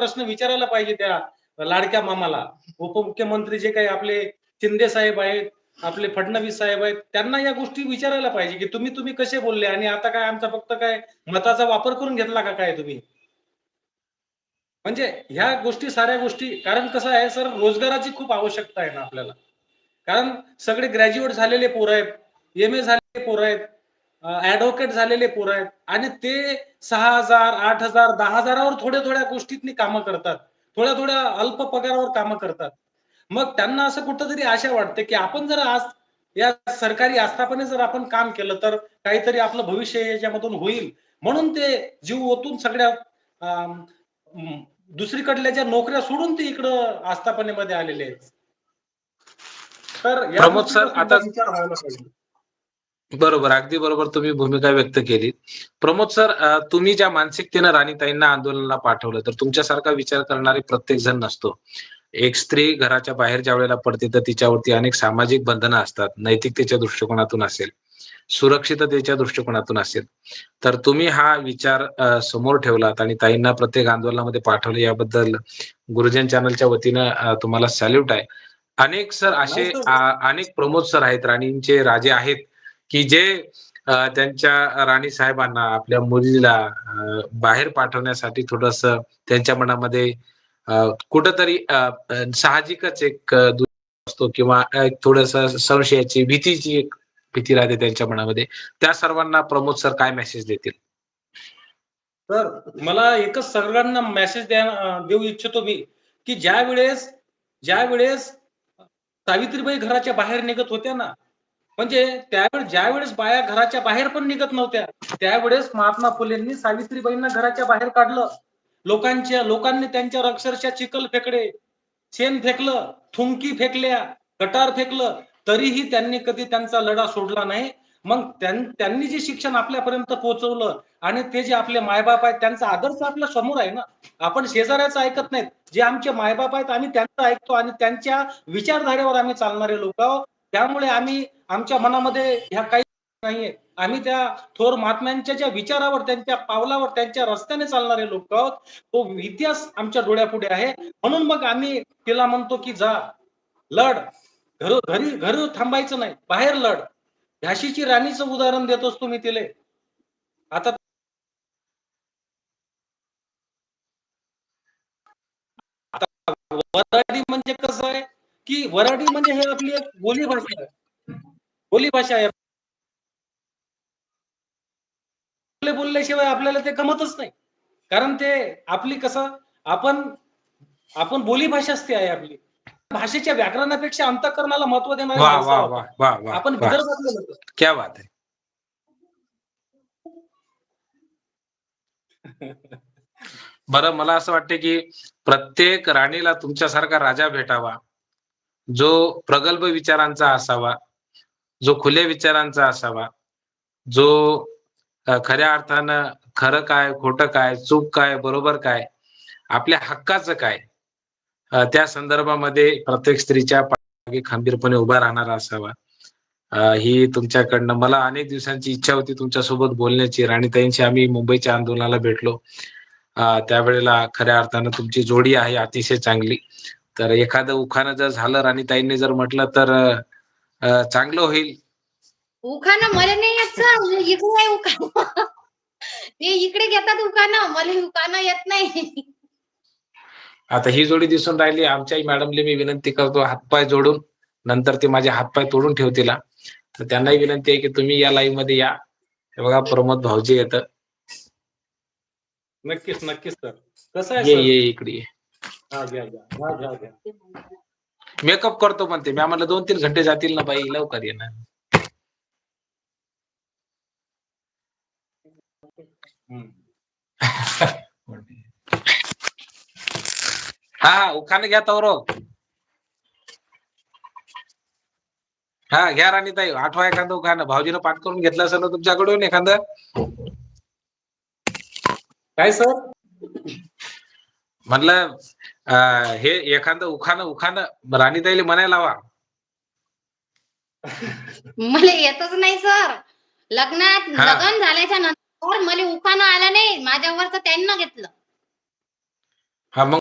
प्रश्न विचारायला पाहिजे त्या लाडक्या मामाला. उपमुख्यमंत्री जे काही आपले शिंदे साहेब आहेत आपले फडणवीस साहेब आहेत त्यांना या गोष्टी विचारायला पाहिजे की तुम्ही तुम्ही कसे बोलले आणि आता काय आमचा फक्त काय मताचा वापर करून घेतला का काय तुम्ही? म्हणजे ह्या गोष्टी साऱ्या गोष्टी कारण कसं आहे सर रोजगाराची खूप आवश्यकता आहे ना आपल्याला. कारण सगळे ग्रॅज्युएट झालेले पोरं आहेत एम ए झालेले पोरं आहेत ऍडव्होकेट झालेले पोरं आहेत. आणि ते सहा हजार आठ हजार दहा हजारावर थोड्या थोड्या गोष्टीतनी कामं करतात. थोड्या थोड्या अल्प पगारावर कामं करतात. मग त्यांना असं कुठंतरी आशा वाटते की आपण जर आज या सरकारी आस्थापने जर आपण काम केलं तर काहीतरी आपलं भविष्य याच्यामधून होईल. म्हणून ते जीव ओतून सगळ्या दुसरीकडल्या ज्या नोकऱ्या सोडून ते इकडं आस्थापनेमध्ये आलेले आहेत. तर या प्रमोद सर, आता- विचार व्हायला पाहिजे. बरोबर अगदी बरोबर तुम्ही भूमिका व्यक्त केली. प्रमोद सर तुम्ही ज्या मानसिकतेनं राणीताईंना आंदोलनाला पाठवलं तर तुमच्यासारखा विचार करणारे प्रत्येक जण नसतो. एक स्त्री घराच्या बाहेर ज्या वेळेला पडते तर तिच्यावरती अनेक सामाजिक बंधनं असतात. नैतिकतेच्या दृष्टिकोनातून असेल सुरक्षिततेच्या दृष्टिकोनातून असेल. तर तुम्ही हा विचार समोर ठेवलात आणि ताईंना प्रत्येक आंदोलनामध्ये पाठवलं. याबद्दल गुरुजन चॅनलच्या वतीनं तुम्हाला सॅल्यूट आहे. अनेक सर असे अनेक प्रमोद सर आहेत राणींचे राजे आहेत. की जे त्यांच्या राणी साहेबांना आपल्या मुलीला बाहेर पाठवण्यासाठी थोडस त्यांच्या मनामध्ये कुठंतरी साहजिकच एक असतो किंवा थोडस संशयाची भीतीची एक भीती राहते त्यांच्या मनामध्ये. त्या सर्वांना प्रमोद सर काय मेसेज देतील? तर मला एकच सर्वांना मेसेज देऊ इच्छितो मी की ज्या वेळेस ज्या वेळेस सावित्रीबाई घराच्या बाहेर निघत होत्या ना म्हणजे त्यावेळेस ज्यावेळेस बाया घराच्या बाहेर पण निघत नव्हत्या त्यावेळेस महात्मा फुलेंनी सावित्रीबाईंना घराच्या बाहेर काढलं. लोकांच्या लोकांनी त्यांच्यावर अक्षरशः चिखल फेकडे शेण फेकलं थुंकी फेकल्या कटार फेकलं तरीही त्यांनी कधी त्यांचा लढा सोडला नाही. मग त्यांनी जे शिक्षण आपल्यापर्यंत पोहोचवलं आणि ते जे आपले मायबाप आहेत त्यांचा आदर्श आपल्यासमोर आहे ना. आपण शेजाऱ्याचं ऐकत नाहीत. जे आमचे मायबाप आहेत आम्ही त्यांचं ऐकतो आणि त्यांच्या विचारधारेवर आम्ही चालणारे लोक आहोत. त्यामुळे आम्ही आमच्या मनामध्ये ह्या काही नाहीये. आम्ही त्या थोर महात्म्यांच्या ज्या विचारावर त्यांच्या पावलावर त्यांच्या रस्त्याने चालणारे लोक आहोत. तो इतिहास आमच्या डोळ्यापुढे आहे. म्हणून मग आम्ही तिला म्हणतो की जा लढ. घर घरी घरी थांबायचं नाही. बाहेर लढ. झाशीची राणीचं उदाहरण देतोस तुम्ही तिले. आता वराडी म्हणजे कसं आहे? की वराडी म्हणजे हे आपली एक बोली भाषा आहे. बोली भाषा आहे. बोलले बोलल्याशिवाय आपल्याला ते गमतच नाही. कारण ते आपली कसं आपण आपण बोली भाषाच ती आहे आपली. भाषेच्या व्याकरणापेक्षा अंतकरणाला महत्त्व देणारे आपण विदर्भातले क्या बात आहे. बरं मला असं वाटतं की प्रत्येक राणीला तुमच्यासारखा राजा भेटावा. जो प्रगल्भ विचारांचा असावा जो खुल्या विचारांचा असावा जो खऱ्या अर्थानं खरं काय खोटं काय चूक काय बरोबर काय आपल्या हक्काचं काय त्या संदर्भामध्ये प्रत्येक स्त्रीच्या पाठी खंबीरपणे उभा राहणारा असावा. ही तुमच्याकडनं मला अनेक दिवसांची इच्छा होती तुमच्यासोबत बोलण्याची. राणीताईंशी आम्ही मुंबईच्या आंदोलनाला भेटलो. त्यावेळेला खऱ्या अर्थानं तुमची जोडी आहे अतिशय चांगली. तर एखादं उखाणं जर झालं राणीताईंनी जर म्हटलं तर अ, चांगलं होईल. उखाणं मला नाही येत सर इकडे आहे उखाणं. ते इकडे घेतात उखाणं मला उखाणं येत नाही. आता ही जोडी दिसून राहिली. आमच्याही मॅडमले मी विनंती करतो हातपाय जोडून. नंतर ते माझे हातपाय तोडून ठेवतील हा. तर त्यांनाही विनंती आहे की तुम्ही या लाईव्हमध्ये या. हे बघा प्रमोद भाऊजी येत. नक्कीच नक्कीच सर. कसं आहे ये सर? ये इकडे ये. हा घ्या घ्या. हा घ्या घ्या. मेकअप करतो म्हणते मी आम्हाला दोन तीन घंटे जातील ना बाई लवकर ये ना हम्म. हा हा उखाणे घ्या तवर. हा घ्या राणीताई आठवा एखादं उखाणं. भाऊजीनं पाठ करून घेतलं असेल ना तुमच्याकडून एखादं? काय सर? म्हणलं हे एखादं उखाणं उखाणं राणीताईला म्हणायला लावा. मला येतच नाही सर. लग्नात हा. लग्न झाल्याच्यानंतर मला उखाणं आलं नाही. माझ्यावर तर त्यांना घेतलं. हा मग